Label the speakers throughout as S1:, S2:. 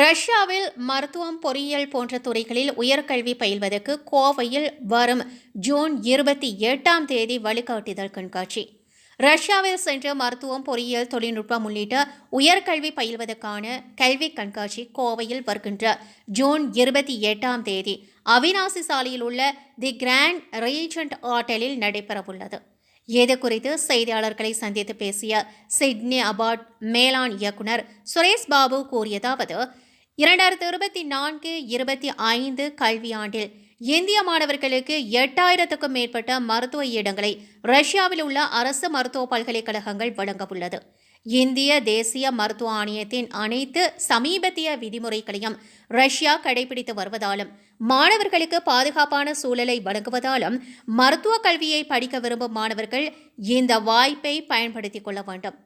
S1: ரஷ்யாவில் மருத்துவம் பொறியியல் போன்ற துறைகளில் உயர்கல்வி பயில்வதற்கு கோவையில் வரும் ஜூன் இருபத்தி எட்டாம் தேதி வழிகாட்டுதல் கண்காட்சி. ரஷ்யாவில் சென்று மருத்துவம் பொறியியல் தொழில்நுட்பம் உள்ளிட்ட உயர்கல்வி பயில்வதற்கான கல்வி கண்காட்சி கோவையில் வருகின்ற ஜூன் இருபத்தி எட்டாம் தேதி அவினாசி சாலையில் உள்ள தி கிராண்ட் ரீஜென்ட் ஹோட்டலில் நடைபெறவுள்ளது. இது குறித்து செய்தியாளர்களை சந்தித்து பேசிய சிட்னி அபார்ட் மேலாண் இயக்குனர் சுரேஷ் பாபு கூறியதாவது இரண்டாயிரத்தி இருபத்தி நான்கு இருபத்தி ஐந்து கல்வியாண்டில் இந்திய மாணவர்களுக்கு எட்டாயிரத்துக்கும் மேற்பட்ட மருத்துவ இடங்களை ரஷ்யாவில் உள்ள அரசு மருத்துவ பல்கலைக்கழகங்கள் வழங்க உள்ளது இந்திய தேசிய மருத்துவ ஆணையத்தின் அனைத்து சமீபத்திய விதிமுறைகளையும் ரஷ்யா கடைபிடித்து வருவதாலும் மாணவர்களுக்கு பாதுகாப்பான சூழலை வழங்குவதாலும் மருத்துவ கல்வியை படிக்க விரும்பும் மாணவர்கள் இந்த வாய்ப்பை பயன்படுத்திக் கொள்ள வேண்டும்.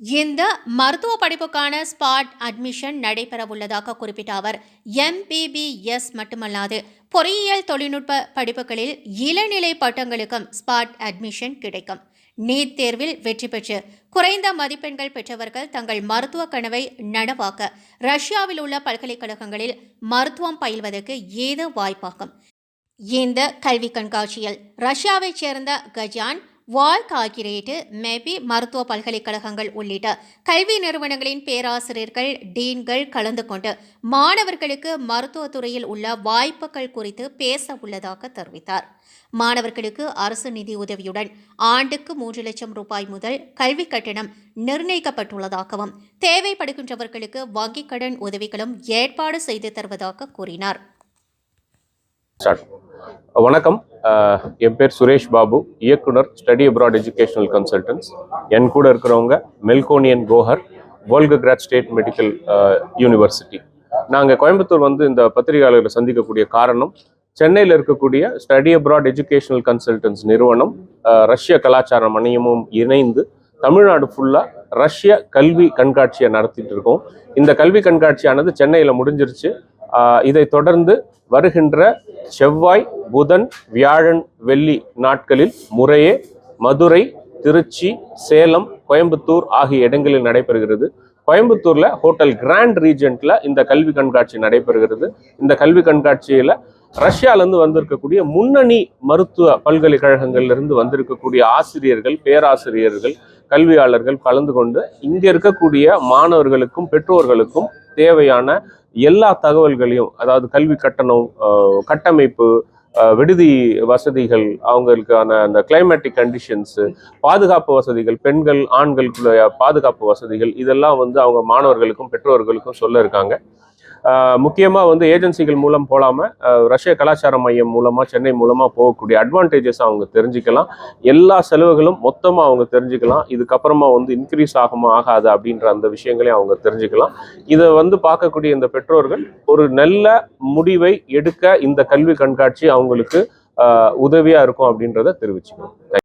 S1: இந்த மருத்துவ படிப்புக்கான ஸ்பாட் அட்மிஷன் நடைபெறவுள்ளதாக குறிப்பிட்ட அவர் எம்பிபிஎஸ் மட்டுமல்லாது பொறியியல் தொழில்நுட்ப படிப்புகளில் இளநிலை பட்டங்களுக்கும் ஸ்பாட் அட்மிஷன் கிடைக்கும். நீட் தேர்வில் வெற்றி பெற்று குறைந்த மதிப்பெண்கள் பெற்றவர்கள் தங்கள் மருத்துவ கனவை நனவாக்க ரஷ்யாவில் உள்ள பல்கலைக்கழகங்களில் மருத்துவம் பயில்வதற்கு ஏது வாய்ப்பாகும். இந்த கல்வி கண்காட்சியில் ரஷ்யாவைச் சேர்ந்த கஜான் வால் காகிரேட்டு மேபி மருத்துவ பல்கலைக்கழகங்கள் உள்ளிட்ட கல்வி நிறுவனங்களின் பேராசிரியர்கள் டீன்கள் கலந்து கொண்டு மாணவர்களுக்கு மருத்துவத்துறையில் உள்ள வாய்ப்புகள் குறித்து பேச உள்ளதாக தெரிவித்தார். மாணவர்களுக்கு அரசு நிதி உதவியுடன் ஆண்டுக்கு மூன்று லட்சம் ரூபாய் முதல் கல்வி கட்டணம் நிர்ணயிக்கப்பட்டுள்ளதாகவும் தேவைப்படுகின்றவர்களுக்கு வங்கிக் கடன் உதவிகளும் ஏற்பாடு செய்து தருவதாக கூறினார்.
S2: ஸ்டார்ட் வணக்கம். என் பேர் சுரேஷ் பாபு இயக்குனர் ஸ்டடி அப்ராட் எஜுகேஷனல் கன்சல்டன்ஸ் என் கூட இருக்கிறவங்க Melkonian Gohar Volgograd State Medical University. நாங்கள் கோயம்புத்தூர் வந்து இந்த பத்திரிகையாளர்களை சந்திக்கக்கூடிய காரணம் சென்னையில் இருக்கக்கூடிய ஸ்டடி அப்ராட் எஜுகேஷனல் கன்சல்டன்ஸ் நிறுவனம் ரஷ்ய கலாச்சார மணியமும் இணைந்து தமிழ்நாடு ஃபுல்லாக ரஷ்ய கல்வி கண்காட்சியை நடத்திட்டு இருக்கோம். இந்த கல்வி கண்காட்சியானது சென்னையில் முடிஞ்சிருச்சு. இதை தொடர்ந்து வருகின்ற செவ்வாய் புதன் வியாழன் வெள்ளி நாட்களில் முறையே மதுரை திருச்சி சேலம் கோயம்புத்தூர் ஆகிய இடங்களில் நடைபெறுகிறது. கோயம்புத்தூர்ல ஹோட்டல் கிராண்ட் ரீஜென்ட்ல இந்த கல்வி கண்காட்சி நடைபெறுகிறது. இந்த கல்வி கண்காட்சியில ரஷ்யாலேருந்து வந்திருக்கக்கூடிய முன்னணி மருத்துவ பல்கலைக்கழகங்களிலிருந்து வந்திருக்கக்கூடிய ஆசிரியர்கள் பேராசிரியர்கள் கல்வியாளர்கள் கலந்து கொண்டு இங்கே இருக்கக்கூடிய மாணவர்களுக்கும் பெற்றோர்களுக்கும் தேவையான எல்லா தகவல்களையும் அதாவது கல்வி கட்டணம் ஆஹ் கட்டமைப்பு விடுதி வசதிகள் அவங்களுக்கான அந்த கிளைமேட்டிக் கண்டிஷன்ஸு பாதுகாப்பு வசதிகள் பெண்கள் ஆண்களுக்குள்ள பாதுகாப்பு வசதிகள் இதெல்லாம் வந்து அவங்க மாணவர்களுக்கும் பெற்றோர்களுக்கும் சொல்ல இருக்காங்க. முக்கியமாக வந்து ஏஜென்சிகள் மூலம் போகாமல் ரஷ்ய கலாச்சார மையம் மூலமாக சென்னை மூலமாக போகக்கூடிய அட்வான்டேஜஸ் அவங்க தெரிஞ்சுக்கலாம். எல்லா செலவுகளும் மொத்தமாக அவங்க தெரிஞ்சுக்கலாம். இதுக்கப்புறமா வந்து இன்க்ரீஸ் ஆகுமா ஆகாது அப்படின்ற அந்த விஷயங்களையும் அவங்க தெரிஞ்சுக்கலாம். இதை வந்து பார்க்கக்கூடிய இந்த பெற்றோர்கள் ஒரு நல்ல முடிவை எடுக்க இந்த கல்வி கண்காட்சி அவங்களுக்கு உதவியாக இருக்கும் அப்படின்றத தெரிவிச்சுக்கணும்